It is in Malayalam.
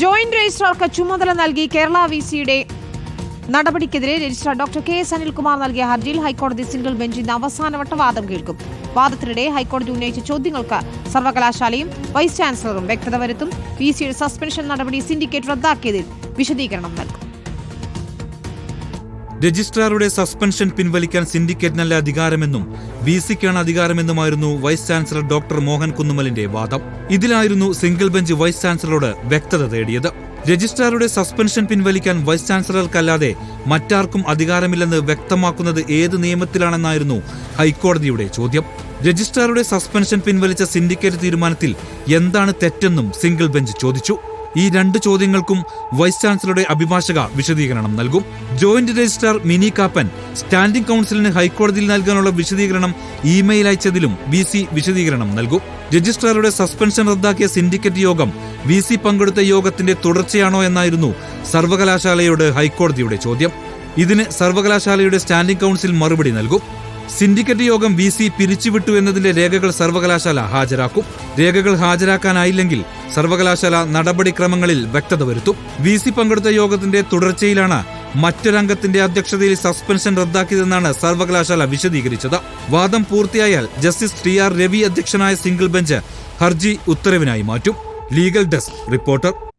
ജോയിന്റ് രജിസ്ട്രാർക്ക് ചുമതല നൽകി കേരള വി സിയുടെ നടപടിക്കെതിരെ registrar doctor K S Anilkumar നൽകിയ ഹർജിയിൽ ഹൈക്കോടതി സിംഗിൾ ബെഞ്ച് ഇന്ന് അവസാനവട്ട വാദം കേൾക്കും. വാദത്തിനിടെ ഹൈക്കോടതി ഉന്നയിച്ച ചോദ്യങ്ങൾക്ക് സർവകലാശാലയും വൈസ് ചാൻസലറും വ്യക്തത വരുത്തും. വി സിയുടെ സസ്പെൻഷൻ നടപടി സിൻഡിക്കേറ്റ് റദ്ദാക്കിയതിൽ വിശദീകരണം നൽകും. രജിസ്ട്രാറുടെ സസ്പെൻഷൻ പിൻവലിക്കാൻ സിൻഡിക്കേറ്റിനല്ല അധികാരമെന്നും വി സിക്കാണ് അധികാരമെന്നുമായിരുന്നു വൈസ് ചാൻസലർ ഡോക്ടർ മോഹൻ കുന്നുമലിന്റെ വാദം. ഇതിലായിരുന്നു സിംഗിൾ ബെഞ്ച് വൈസ് ചാൻസലറോട് വ്യക്തത തേടിയത്. രജിസ്ട്രാറുടെ സസ്പെൻഷൻ പിൻവലിക്കാൻ വൈസ് ചാൻസലർക്കല്ലാതെ മറ്റാർക്കും അധികാരമില്ലെന്ന് വ്യക്തമാക്കുന്നത് ഏത് നിയമത്തിലാണെന്നായിരുന്നു ഹൈക്കോടതിയുടെ ചോദ്യം. രജിസ്ട്രാറുടെ സസ്പെൻഷൻ പിൻവലിച്ച സിൻഡിക്കേറ്റ് തീരുമാനത്തിൽ എന്താണ് തെറ്റെന്നും സിംഗിൾ ബെഞ്ച് ചോദിച്ചു. ഈ രണ്ട് ചോദ്യങ്ങൾക്കും വൈസ് ചാൻസലറുടെ അഭിഭാഷക വിശദീകരണം നൽകും. Joint registrar Mini Kappan standing കൌൺസിലിന് ഹൈക്കോടതിയിൽ നൽകാനുള്ള വിശദീകരണം ഇമെയിൽ അയച്ചതിലും വി സി വിശദീകരണം നൽകും. രജിസ്ട്രാറുടെ സസ്പെൻഷൻ റദ്ദാക്കിയ സിൻഡിക്കറ്റ് യോഗം വി സി പങ്കെടുത്ത യോഗത്തിന്റെ തുടർച്ചയാണോ എന്നായിരുന്നു സർവകലാശാലയോട് ഹൈക്കോടതിയുടെ ചോദ്യം. ഇതിന് സർവകലാശാലയുടെ സ്റ്റാൻഡിംഗ് കൌൺസിൽ മറുപടി നൽകും. സിൻഡിക്കേറ്റ് യോഗം വി സി പിരിച്ചുവിട്ടു എന്നതിന്റെ രേഖകൾ സർവകലാശാല ഹാജരാക്കും. രേഖകൾ ഹാജരാക്കാനായില്ലെങ്കിൽ സർവകലാശാല നടപടിക്രമങ്ങളിൽ വ്യക്തത വരുത്തും. വി സി പങ്കെടുത്ത യോഗത്തിന്റെ തുടർച്ചയിലാണ് മറ്റൊരംഗത്തിന്റെ അധ്യക്ഷതയിൽ സസ്പെൻഷൻ റദ്ദാക്കിയതെന്നാണ് സർവകലാശാല വിശദീകരിച്ചത്. വാദം പൂർത്തിയായാൽ ജസ്റ്റിസ് ടി ആർ രവി അധ്യക്ഷനായ സിംഗിൾ ബെഞ്ച് ഹർജി ഉത്തരവിനായി മാറ്റും. Legal desk reporter